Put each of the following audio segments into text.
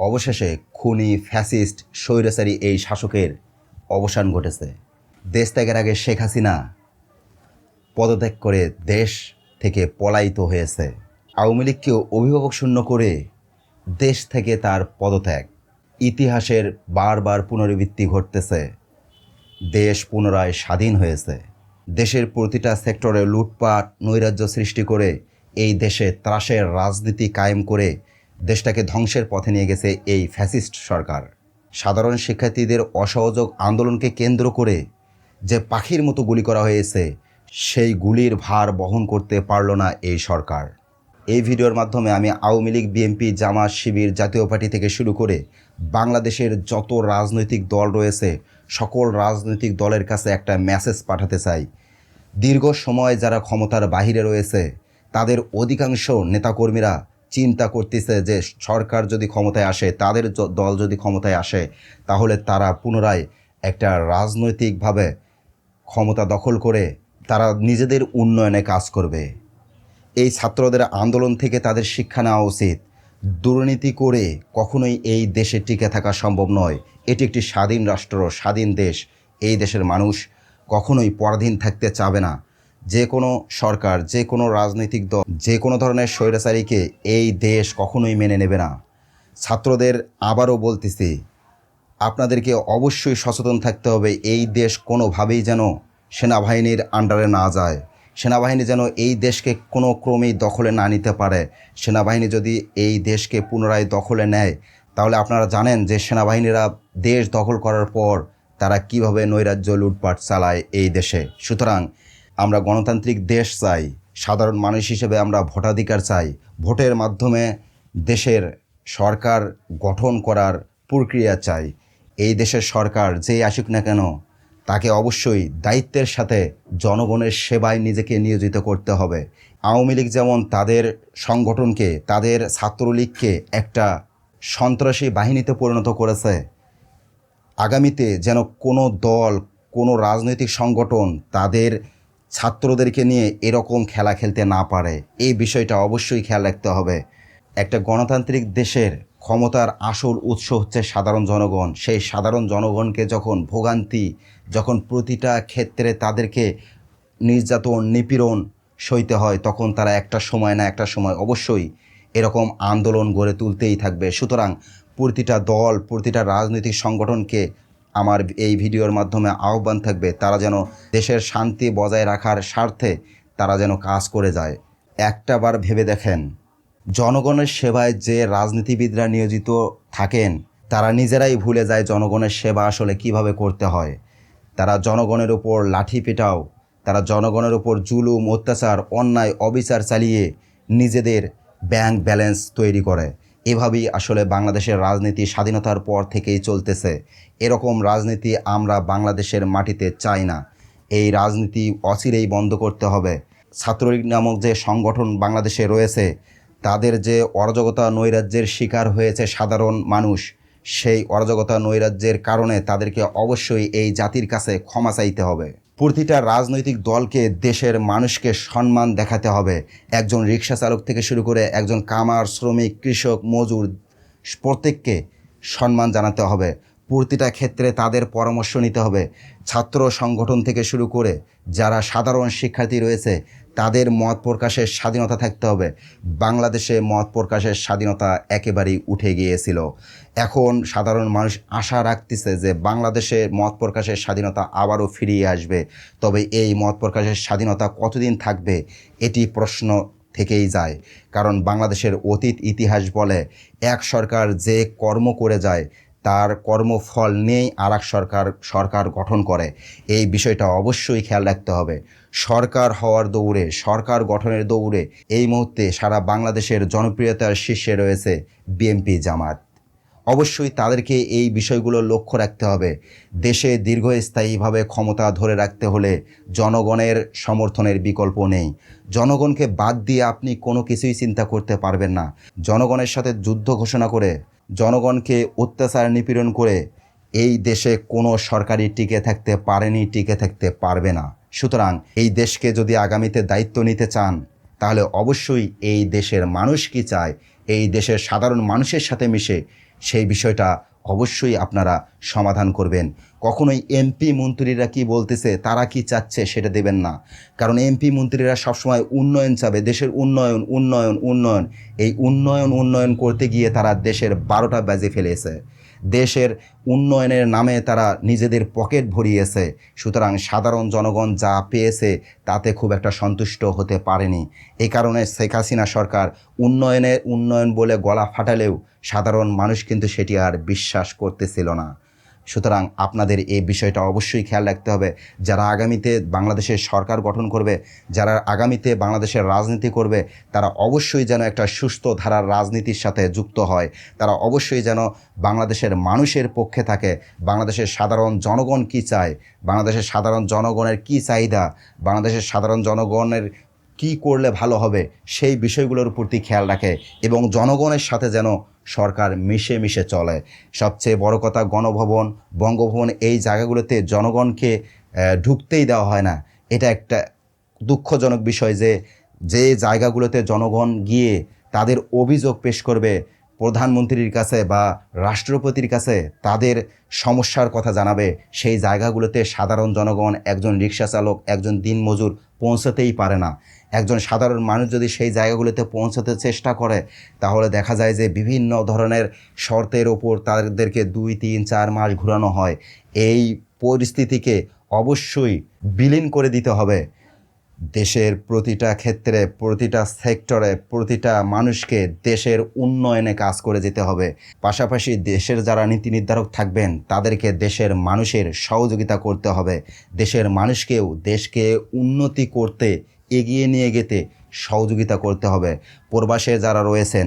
অবশেষে খুনি, ফ্যাসিস্ট, স্বৈরাচারী এই শাসকের অবসান ঘটেছে। দেশ ত্যাগের আগে শেখ হাসিনা পদত্যাগ করে দেশ থেকে পলায়িত হয়েছে। আওয়ামী লীগকে অভিভাবক শূন্য করে দেশ থেকে তার পদত্যাগ। ইতিহাসের বারবার পুনরাবৃত্তি ঘটতেছে। দেশ পুনরায় স্বাধীন হয়েছে। দেশের প্রতিটা সেক্টরে লুটপাট, নৈরাজ্য সৃষ্টি করে এই দেশে ত্রাসের রাজনীতি কায়েম করে দেশটাকে ধ্বংসের পথে নিয়ে গেছে এই ফ্যাসিস্ট সরকার। সাধারণ শিক্ষার্থীদের অসহযোগ আন্দোলনকে কেন্দ্র করে যে পাখির মতো গুলি করা হয়েছে, সেই গুলির ভার বহন করতে পারল না এই সরকার। এই ভিডিওর মাধ্যমে আমি Awami League, BNP, Jamaat, Shibir Jatiya Party থেকে শুরু করে বাংলাদেশের যত রাজনৈতিক দল রয়েছে, সকল রাজনৈতিক দলের কাছে একটা মেসেজ পাঠাতে চাই। দীর্ঘ সময় যারা ক্ষমতার বাহিরে রয়েছে, তাদের অধিকাংশ নেতাকর্মীরা চিন্তা করতেছে যে সরকার যদি ক্ষমতায় আসে, তাদের দল যদি ক্ষমতায় আসে, তাহলে তারা পুনরায় একটা রাজনৈতিকভাবে ক্ষমতা দখল করে তারা নিজেদের উন্নয়নে কাজ করবে। এই ছাত্রদের আন্দোলন থেকে তাদের শিক্ষা নেওয়া উচিত। দুর্নীতি করে কখনোই এই দেশে টিকে থাকা সম্ভব নয়। এটি একটি স্বাধীন রাষ্ট্র, স্বাধীন দেশ। এই দেশের মানুষ কখনোই পরাধীন থাকতে চাবে না। যে কোনো সরকার, যে কোনো রাজনৈতিক দল, যে কোনো ধরনের স্বৈরাচারীকে এই দেশ কখনোই মেনে নেবে না। ছাত্রদের আবারও বলতেছি, আপনাদেরকে অবশ্যই সচেতন থাকতে হবে, এই দেশ কোনোভাবেই যেন সেনাবাহিনীর আন্ডারে না যায়। সেনাবাহিনী যেন এই দেশকে কোনো ক্রমেই দখলে না নিতে পারে। সেনাবাহিনী যদি এই দেশকে পুনরায় দখলে নেয়, তাহলে আপনারা জানেন যে সেনাবাহিনীরা দেশ দখল করার পর তারা কীভাবে নৈরাজ্য লুটপাট চালায় এই দেশে। সুতরাং আমরা গণতান্ত্রিক দেশ চাই, সাধারণ মানুষ হিসেবে আমরা ভোটাধিকার চাই, ভোটের মাধ্যমে দেশের সরকার গঠন করার প্রক্রিয়া চাই। এই দেশের সরকার যেই আসুক না কেন, তাকে অবশ্যই দায়িত্বের সাথে জনগণের সেবায় নিজেকে নিয়োজিত করতে হবে। আওয়ামী লীগ যেমন তাদের সংগঠনকে, তাদের ছাত্রলীগকে একটা সন্ত্রাসী বাহিনীতে পরিণত করেছে, আগামীতে যেন কোনো দল, কোনো রাজনৈতিক সংগঠন তাদের ছাত্রদেরকে নিয়ে এরকম খেলা খেলতে না পারে। এই বিষয়টা অবশ্যই খেয়াল রাখতে হবে। একটা গণতান্ত্রিক দেশের ক্ষমতার আসল উৎস হচ্ছে সাধারণ জনগণ। সেই সাধারণ জনগণকে যখন ভোগান্তি, যখন প্রতিটা ক্ষেত্রে তাদেরকে নির্যাতন, নিপীড়ন সইতে হয়, তখন তারা একটা সময় না একটা সময় অবশ্যই এরকম আন্দোলন গড়ে তুলতেই থাকবে। সুতরাং প্রতিটা দল, প্রতিটা রাজনৈতিক সংগঠনকে আমার এই ভিডিওর মাধ্যমে আহ্বান থাকবে, তারা যেন দেশের শান্তি বজায় রাখার স্বার্থে তারা যেন কাজ করে যায়। একটা বার ভেবে দেখেন, জনগণের সেবায় যে রাজনীতিবিদরা নিয়োজিত থাকেন, তারা নিজেরাই ভুলে যায় জনগণের সেবা আসলে কীভাবে করতে হয়। তারা জনগণের উপর লাঠি পেটাও, তারা জনগণের উপর জুলুম, অত্যাচার, অন্যায়, অবিচার চালিয়ে নিজেদের ব্যাংক ব্যালেন্স তৈরি করে। এভাবেই আসলে বাংলাদেশের রাজনীতি স্বাধীনতার পর থেকেই চলতেছে। এরকম রাজনীতি আমরা বাংলাদেশের মাটিতে চাই না। এই রাজনীতি অচিরেই বন্ধ করতে হবে। ছাত্রলীগ নামক যে সংগঠন বাংলাদেশে রয়েছে, তাদের যে অরাজকতা নৈরাজ্যের শিকার হয়েছে সাধারণ মানুষ, সেই অরাজকতা নৈরাজ্যের কারণে তাদেরকে অবশ্যই এই জাতির কাছে ক্ষমা চাইতে হবে। প্রতিটা রাজনৈতিক দলকে দেশের মানুষকে সম্মান দেখাতে হবে। একজন রিক্সা চালক থেকে শুরু করে একজন কামার, শ্রমিক, কৃষক, মজুর, প্রত্যেককে সম্মান জানাতে হবে। প্রতিটা ক্ষেত্রে তাদের পরামর্শ নিতে হবে। ছাত্র সংগঠন থেকে শুরু করে যারা সাধারণ শিক্ষার্থী রয়েছে তাদের মত প্রকাশের স্বাধীনতা থাকতে হবে। বাংলাদেশে মত প্রকাশের স্বাধীনতা একেবারেই উঠে গিয়েছিল। এখন সাধারণ মানুষ আশা রাখতেছে যে বাংলাদেশে মত প্রকাশের স্বাধীনতা আবারও ফিরিয়ে আসবে। তবে এই মত প্রকাশের স্বাধীনতা কতদিন থাকবে, এটি প্রশ্ন থেকেই যায়। কারণ বাংলাদেশের অতীত ইতিহাস বলে, এক সরকার যে কর্ম করে যায়, তার কর্মফল নেই আর সরকার সরকার গঠন করে। এই বিষয়টা অবশ্যই খেয়াল রাখতে হবে। সরকার হওয়ার দৌড়ে, সরকার গঠনের দৌড়ে এই মুহূর্তে সারা বাংলাদেশের জনপ্রিয়তার শীর্ষে রয়েছে বিএনপি জামাত। অবশ্যই তাদেরকে এই বিষয়গুলো লক্ষ্য রাখতে হবে। দেশে দীর্ঘস্থায়ীভাবে ক্ষমতা ধরে রাখতে হলে জনগণের সমর্থনের বিকল্প নেই। জনগণকে বাদ দিয়ে আপনি কোনো কিছুই চিন্তা করতে পারবেন না। জনগণের সাথে যুদ্ধ ঘোষণা করে, জনগণকে অত্যাচার নিপীড়ন করে এই দেশে কোনো সরকারি টিকে থাকতে পারেনি, টিকে থাকতে পারবে না। সুতরাং এই দেশকে যদি আগামীতে দায়িত্ব নিতে চান, তাহলে অবশ্যই এই দেশের মানুষ কি চায়, এই দেশের সাধারণ মানুষের সাথে মিশে সেই বিষয়টা অবশ্যই আপনারা সমাধান করবেন। কখনোই এমপি মন্ত্রীরা কি বলতেছে, তারা কি চাচ্ছে সেটা দেবেন না। কারণ এমপি মন্ত্রীরা সবসময় উন্নয়ন চাবে, দেশের উন্নয়ন উন্নয়ন উন্নয়ন। এই উন্নয়ন উন্নয়ন করতে গিয়ে তারা দেশের বারোটা বাজে ফেলেছে। দেশের উন্নয়নের নামে তারা নিজেদের পকেট ভরিয়েছে। সুতরাং সাধারণ জনগণ যা পেয়েছে তাতে খুব একটা সন্তুষ্ট হতে পারেনি। এ কারণে শেখ হাসিনা সরকার উন্নয়নের উন্নয়ন বলে গলা ফাটালেও সাধারণ মানুষ কিন্তু সেটি আর বিশ্বাস করতেছিল না। সুতরাং আপনাদের এই বিষয়টা অবশ্যই খেয়াল রাখতে হবে। যারা আগামীতে বাংলাদেশের সরকার গঠন করবে, যারা আগামীতে বাংলাদেশের রাজনীতি করবে, তারা অবশ্যই যেন একটা সুস্থ ধারার রাজনীতির সাথে যুক্ত হয়। তারা অবশ্যই যেন বাংলাদেশের মানুষের পক্ষে থাকে। বাংলাদেশের সাধারণ জনগণ কি চায়? বাংলাদেশের সাধারণ জনগণের কি চাহিদা? বাংলাদেশের সাধারণ জনগণের কি করলে ভালো হবে সেই বিষয়গুলোর প্রতি খেয়াল রাখে এবং জনগণের সাথে যেন সরকার মিশে মিশে চলে। সবচেয়ে বড় কথা গণভবন, বঙ্গভবন এই জায়গাগুলোতে জনগণকে ঢুকতেই দেওয়া হয় না। এটা একটা দুঃখজনক বিষয় যে যে জায়গাগুলোতে জনগণ গিয়ে তাদের অভিযোগ পেশ করবে প্রধানমন্ত্রীর কাছে বা রাষ্ট্রপতির কাছে, তাদের সমস্যার কথা জানাবে। সেই জায়গাগুলোতে সাধারণ জনগণ, একজন রিক্সা চালক একজন দিনমজুর পৌঁছাতেই পারে না। একজন সাধারণ মানুষ যদি সেই জায়গাগুলোতে পৌঁছাতে চেষ্টা করে, তাহলে দেখা যায় যে বিভিন্ন ধরনের শর্তের ওপর তাদেরকে দুই, তিন, চার মাস ঘোরানো হয়। এই পরিস্থিতিকে অবশ্যই বিলীন করে দিতে হবে। দেশের প্রতিটা ক্ষেত্রে, প্রতিটা সেক্টরে, প্রতিটা মানুষকে দেশের উন্নয়নে কাজ করে যেতে হবে। পাশাপাশি দেশের যারা নীতি নির্ধারক থাকবেন, তাদেরকে দেশের মানুষের সহযোগিতা করতে হবে। দেশের মানুষকেও দেশকে উন্নতি করতে এগিয়ে নিয়ে যেতে সহযোগিতা করতে হবে। প্রবাসে যারা রয়েছেন,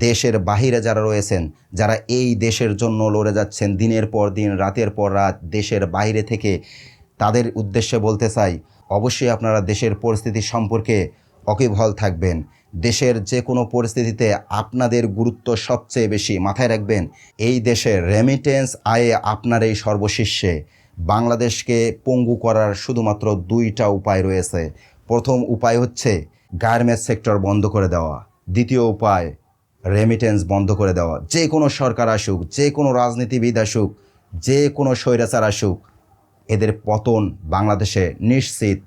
দেশের বাহিরে যারা রয়েছেন, যারা এই দেশের জন্য লড়ে যাচ্ছেন দিনের পর দিন, রাতের পর রাত, দেশের বাইরে থেকে, তাদের উদ্দেশ্যে বলতে চাই, অবশ্যই আপনারা দেশের পরিস্থিতি সম্পর্কে অকিবহল থাকবেন। দেশের যে কোনো পরিস্থিতিতে আপনাদের গুরুত্ব সবচেয়ে বেশি মাথায় রাখবেন, এই দেশের রেমিটেন্স আয়ে আপনার এই সর্বশিষ্যে বাংলাদেশকে পঙ্গু করার শুধুমাত্র দুইটা উপায় রয়েছে। প্রথম উপায় হচ্ছে গার্মেন্টস সেক্টর বন্ধ করে দেওয়া। দ্বিতীয় উপায় রেমিটেন্স বন্ধ করে দেওয়া। যে কোনো সরকার আসুক, যে কোনো রাজনীতিবিদ আসুক, যে কোনো স্বৈরাচার আসুক, এদের পতন বাংলাদেশে নিশ্চিত।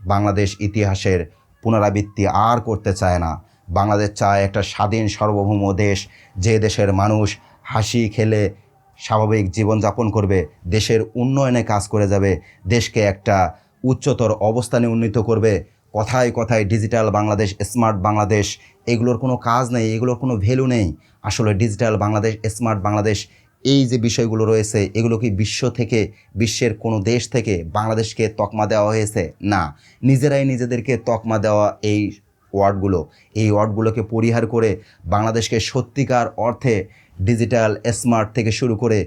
বাংলাদেশ ইতিহাসের পুনরাবৃত্তি আর করতে চায় না। বাংলাদেশ চায় একটা স্বাধীন সার্বভৌম দেশ, যে দেশের মানুষ হাসি খেলে স্বাভাবিক জীবনযাপন করবে, দেশের উন্নয়নে কাজ করে যাবে, দেশকে একটা উচ্চতর অবস্থানে উন্নীত করবে। কথায় কথায় ডিজিটাল বাংলাদেশ স্মার্ট বাংলাদেশ, এগুলোর কোনো কাজ নেই, এগুলোর কোনো ভ্যালু নেই। আসলে ডিজিটাল বাংলাদেশ স্মার্ট বাংলাদেশ, এই যে বিষয়গুলো রয়েছে, এগুলো কি বিশ্ব থেকে, বিশ্বের কোনো দেশ থেকে বাংলাদেশকে তকমা দেওয়া হয়েছে? না। নিজেরাই নিজেদেরকে তকমা দেওয়া এই ওয়ার্ডগুলো। এই ওয়ার্ডগুলোকে পরিহার করে বাংলাদেশকে সত্যিকার অর্থে ডিজিটাল, স্মার্ট থেকে শুরু করে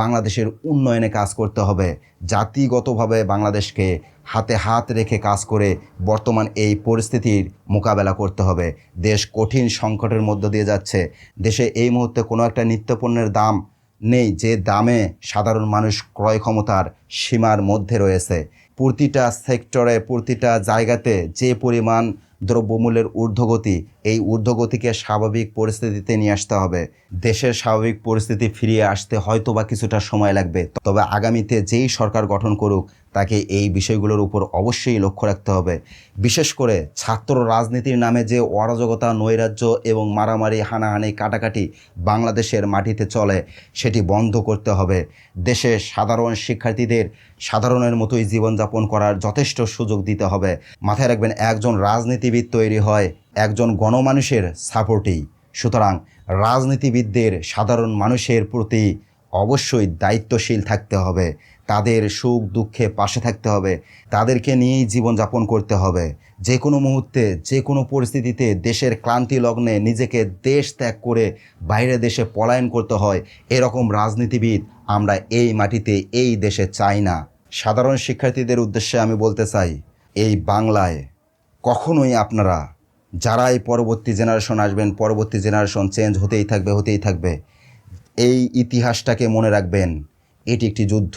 বাংলাদেশের উন্নয়নে কাজ করতে হবে। জাতিগতভাবে বাংলাদেশকে হাতে হাত রেখে কাজ করে বর্তমান এই পরিস্থিতির মোকাবেলা করতে হবে। দেশ কঠিন সংকটের মধ্য দিয়ে যাচ্ছে। দেশে এই মুহূর্তে কোনো একটা নিত্যপণ্যের দাম নেই, যে দামে সাধারণ মানুষ ক্রয় ক্ষমতার সীমার মধ্যে রয়েছে। প্রতিটা সেক্টরে, প্রতিটা জায়গাতে যে পরিমাণ দ্রব্যমূল্যের ঊর্ধ্বগতি এই ঊর্ধ্বগতিকে স্বাভাবিক পরিস্থিতিতে নিয়ে আসতে হবে। দেশের স্বাভাবিক পরিস্থিতি ফিরিয়ে আসতে হয়তো বা কিছুটা সময় লাগবে। তবে আগামীতে যেই সরকার গঠন করুক, তাকে এই বিষয়গুলোর উপর অবশ্যই লক্ষ্য রাখতে হবে। বিশেষ করে ছাত্র রাজনীতির নামে যে অরাজকতা, নৈরাজ্য এবং মারামারি, হানাহানি, কাটাকাটি বাংলাদেশের মাটিতে চলে, সেটি বন্ধ করতে হবে। দেশে সাধারণ শিক্ষার্থীদের সাধারণের মতোই জীবনযাপন করার যথেষ্ট সুযোগ দিতে হবে। মাথায় রাখবেন, একজন রাজনীতিবিদ তৈরি হয় একজন গণমানুষের সাপোর্টেই। সুতরাং রাজনীতিবিদদের, সাধারণ মানুষের প্রতি অবশ্যই দায়িত্বশীল থাকতে হবে। তাদের সুখ দুঃখে পাশে থাকতে হবে। তাদেরকে নিয়েই জীবনযাপন করতে হবে। যে কোনো মুহূর্তে যে কোনো পরিস্থিতিতে দেশের ক্লান্তি লগ্নে নিজেকে দেশ ত্যাগ করে বাইরে দেশে পলায়ন করতে হয়, এরকম রাজনীতিবিদ আমরা এই মাটিতে, এই দেশে চাই না। সাধারণ শিক্ষার্থীদের উদ্দেশ্যে আমি বলতে চাই, এই বাংলায় কখনোই আপনারা যারাই পরবর্তী জেনারেশন আসবেন, পরবর্তী জেনারেশন চেঞ্জ হতেই থাকবে হতেই থাকবে। এই ইতিহাসটাকে মনে রাখবেন, এটি একটি যুদ্ধ।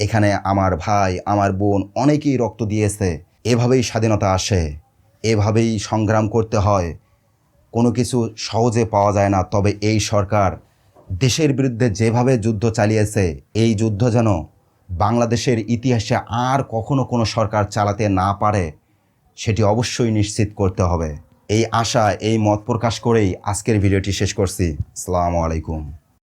এখানে আমার ভাই, আমার বোন অনেকেই রক্ত দিয়েছে। এভাবেই স্বাধীনতা আসে, এভাবেই সংগ্রাম করতে হয়। কোনো কিছু সহজে পাওয়া যায় না, তবে এই সরকার দেশের বিরুদ্ধে যেভাবে যুদ্ধ চালিয়েছে, এই যুদ্ধ যেন বাংলাদেশের ইতিহাসে আর কখনো কোনো সরকার চালাতে না পারে, সেটি অবশ্যই নিশ্চিত করতে হবে। এই আশা এই মত প্রকাশ করেই আজকের ভিডিওটি শেষ করছি। সালামু আলাইকুম।